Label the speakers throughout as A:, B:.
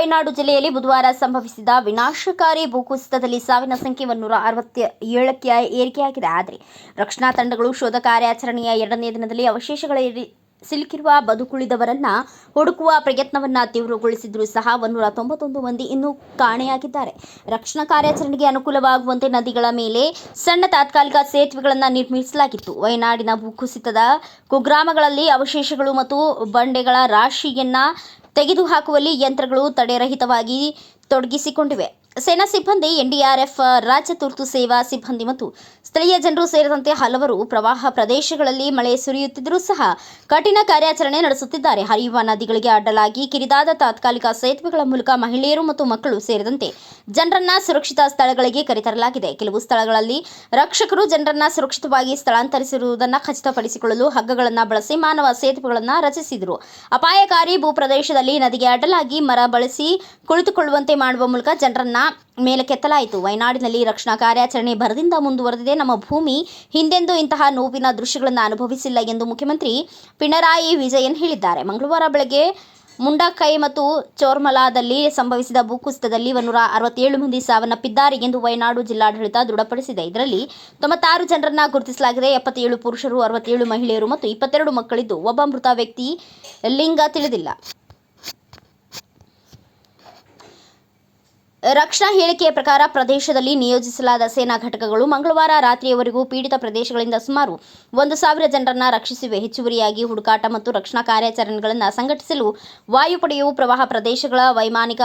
A: ವಯನಾಡು ಜಿಲ್ಲೆಯಲ್ಲಿ ಬುಧವಾರ ಸಂಭವಿಸಿದ ವಿನಾಶಕಾರಿ ಭೂಕುಸಿತದಲ್ಲಿ ಸಾವಿನ ಸಂಖ್ಯೆ ಒಂದೂರ ಅರವತ್ತ ಏಳಕ್ಕೆ ಏರಿಕೆಯಾಗಿದೆ. ಆದರೆ ರಕ್ಷಣಾ ತಂಡಗಳು ಶೋಧ ಕಾರ್ಯಾಚರಣೆಯ ಎರಡನೇ ದಿನದಲ್ಲಿ ಅವಶೇಷಗಳಲ್ಲಿ ಸಿಲುಕಿರುವ ಬದುಕುಳಿದವರನ್ನ ಹುಡುಕುವ ಪ್ರಯತ್ನವನ್ನ ತೀವ್ರಗೊಳಿಸಿದ್ರು ಸಹ ಒಂದೂರ ತೊಂಬತ್ತೊಂದು ಮಂದಿ ಇನ್ನೂ ಕಾಣೆಯಾಗಿದ್ದಾರೆ. ರಕ್ಷಣಾ ಕಾರ್ಯಾಚರಣೆಗೆ ಅನುಕೂಲವಾಗುವಂತೆ ನದಿಗಳ ಮೇಲೆ ಸಣ್ಣ ತಾತ್ಕಾಲಿಕ ಸೇತುವೆಗಳನ್ನು ನಿರ್ಮಿಸಲಾಗಿತ್ತು. ವಯನಾಡಿನ ಭೂಕುಸಿತದ ಕುಗ್ರಾಮಗಳಲ್ಲಿ ಅವಶೇಷಗಳು ಮತ್ತು ಬಂಡೆಗಳ ರಾಶಿಯನ್ನ ತೆಗೆದುಹಾಕುವಲ್ಲಿ ಯಂತ್ರಗಳು ತಡೆರಹಿತವಾಗಿ ತೊಡಗಿಸಿಕೊಂಡಿವೆ. ಸೇನಾ ಸಿಬ್ಬಂದಿ, ಎನ್ಡಿಆರ್ಎಫ್, ರಾಜ್ಯ ತುರ್ತು ಸೇವಾ ಸಿಬ್ಬಂದಿ ಮತ್ತು ಸ್ಥಳೀಯ ಜನರು ಸೇರಿದಂತೆ ಹಲವರು ಪ್ರವಾಹ ಪ್ರದೇಶಗಳಲ್ಲಿ ಮಳೆ ಸುರಿಯುತ್ತಿದ್ದರೂ ಸಹ ಕಠಿಣ ಕಾರ್ಯಾಚರಣೆ ನಡೆಸುತ್ತಿದ್ದಾರೆ. ಹರಿಯುವ ನದಿಗಳಿಗೆ ಅಡ್ಡಲಾಗಿ ಕಿರಿದಾದ ತಾತ್ಕಾಲಿಕ ಸೇತುವೆಗಳ ಮೂಲಕ ಮಹಿಳೆಯರು ಮತ್ತು ಮಕ್ಕಳು ಸೇರಿದಂತೆ ಜನರನ್ನ ಸುರಕ್ಷಿತ ಸ್ಥಳಗಳಿಗೆ ಕರೆತರಲಾಗಿದೆ. ಕೆಲವು ಸ್ಥಳಗಳಲ್ಲಿ ರಕ್ಷಕರು ಜನರನ್ನ ಸುರಕ್ಷಿತವಾಗಿ ಸ್ಥಳಾಂತರಿಸಿರುವುದನ್ನು ಖಚಿತಪಡಿಸಿಕೊಳ್ಳಲು ಹಗ್ಗಗಳನ್ನು ಬಳಸಿ ಮಾನವ ಸೇತುವೆಗಳನ್ನು ರಚಿಸಿದರು. ಅಪಾಯಕಾರಿ ಭೂಪ್ರದೇಶದಲ್ಲಿ ನದಿಗೆ ಅಡ್ಡಲಾಗಿ ಮರ ಬಳಸಿ ಕುಳಿತುಕೊಳ್ಳುವಂತೆ ಮಾಡುವ ಮೂಲಕ ಜನರನ್ನ ಮೇಲಕ್ಕೆತ್ತಲಾಯಿತು ವಯನಾಡಿನಲ್ಲಿ ರಕ್ಷಣಾ ಕಾರ್ಯಾಚರಣೆ ಭರದಿಂದ ಮುಂದುವರೆದಿದೆ. ನಮ್ಮ ಭೂಮಿ ಹಿಂದೆಂದೂ ಇಂತಹ ನೋವಿನ ದೃಶ್ಯಗಳನ್ನು ಅನುಭವಿಸಿಲ್ಲ ಎಂದು ಮುಖ್ಯಮಂತ್ರಿ ಪಿಣರಾಯಿ ವಿಜಯನ್ ಹೇಳಿದ್ದಾರೆ. ಮಂಗಳವಾರ ಬೆಳಗ್ಗೆ ಮುಂಡಕೈ ಮತ್ತು ಚೋರ್ಮಲಾದಲ್ಲಿ ಸಂಭವಿಸಿದ ಭೂಕುಸಿತದಲ್ಲಿ ಒಂದೂರ ಅರವತ್ತೇಳು ಮಂದಿ ಸಾವನ್ನಪ್ಪಿದ್ದಾರೆ ಎಂದು ವಯನಾಡು ಜಿಲ್ಲಾಡಳಿತ ದೃಢಪಡಿಸಿದೆ. ಇದರಲ್ಲಿ ತೊಂಬತ್ತಾರು ಜನರನ್ನ ಗುರುತಿಸಲಾಗಿದೆ. ಎಪ್ಪತ್ತೇಳು ಪುರುಷರು, ಅರವತ್ತೇಳು ಮಹಿಳೆಯರು ಮತ್ತು ಇಪ್ಪತ್ತೆರಡು ಮಕ್ಕಳಿದ್ದು. ಒಬ್ಬ ಮೃತ ವ್ಯಕ್ತಿ ಲಿಂಗ ತಿಳಿದಿಲ್ಲ. ರಕ್ಷಣಾ ಹೇಳಿಕೆಯ ಪ್ರಕಾರ ಪ್ರದೇಶದಲ್ಲಿ ನಿಯೋಜಿಸಲಾದ ಸೇನಾ ಘಟಕಗಳು ಮಂಗಳವಾರ ರಾತ್ರಿಯವರೆಗೂ ಪೀಡಿತ ಪ್ರದೇಶಗಳಿಂದ ಸುಮಾರು ಒಂದು ಸಾವಿರ ಜನರನ್ನ ರಕ್ಷಿಸಿವೆ. ಹೆಚ್ಚುವರಿಯಾಗಿ ಹುಡುಕಾಟ ಮತ್ತು ರಕ್ಷಣಾ ಕಾರ್ಯಾಚರಣೆಗಳನ್ನು ಸಂಘಟಿಸಲು ವಾಯುಪಡೆಯು ಪ್ರವಾಹ ಪ್ರದೇಶಗಳ ವೈಮಾನಿಕ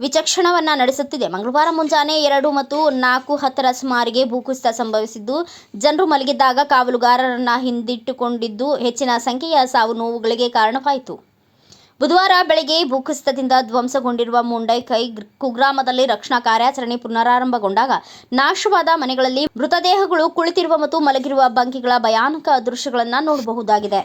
A: ವಿಚಕ್ಷಣವನ್ನ ನಡೆಸುತ್ತಿದೆ. ಮಂಗಳವಾರ ಮುಂಜಾನೆ ಎರಡು ಮತ್ತು ನಾಲ್ಕು ಹತ್ತರ ಸುಮಾರಿಗೆ ಭೂಕುಸಿತ ಸಂಭವಿಸಿದ್ದು, ಜನರು ಮಲಗಿದ್ದಾಗ ಕಾವಲುಗಾರರನ್ನ ಹಿಂದಿಟ್ಟುಕೊಂಡಿದ್ದು, ಹೆಚ್ಚಿನ ಸಂಖ್ಯೆಯ ಸಾವು ನೋವುಗಳಿಗೆ ಕಾರಣವಾಯಿತು. ಬುಧವಾರ ಬೆಳಗ್ಗೆ ಭೂಕುಸಿತದಿಂದ ಧ್ವಂಸಗೊಂಡಿರುವ ಮುಂಡೈಕೈ ಕುಗ್ರಾಮದಲ್ಲಿ ರಕ್ಷಣಾ ಕಾರ್ಯಾಚರಣೆ ಪುನರಾರಂಭಗೊಂಡಾಗ ನಾಶವಾದ ಮನೆಗಳಲ್ಲಿ ಮೃತದೇಹಗಳು ಕುಳಿತಿರುವ ಮತ್ತು ಮಲಗಿರುವ ಬಂಕಿಗಳ ಭಯಾನಕ ದೃಶ್ಯಗಳನ್ನು ನೋಡಬಹುದಾಗಿದೆ.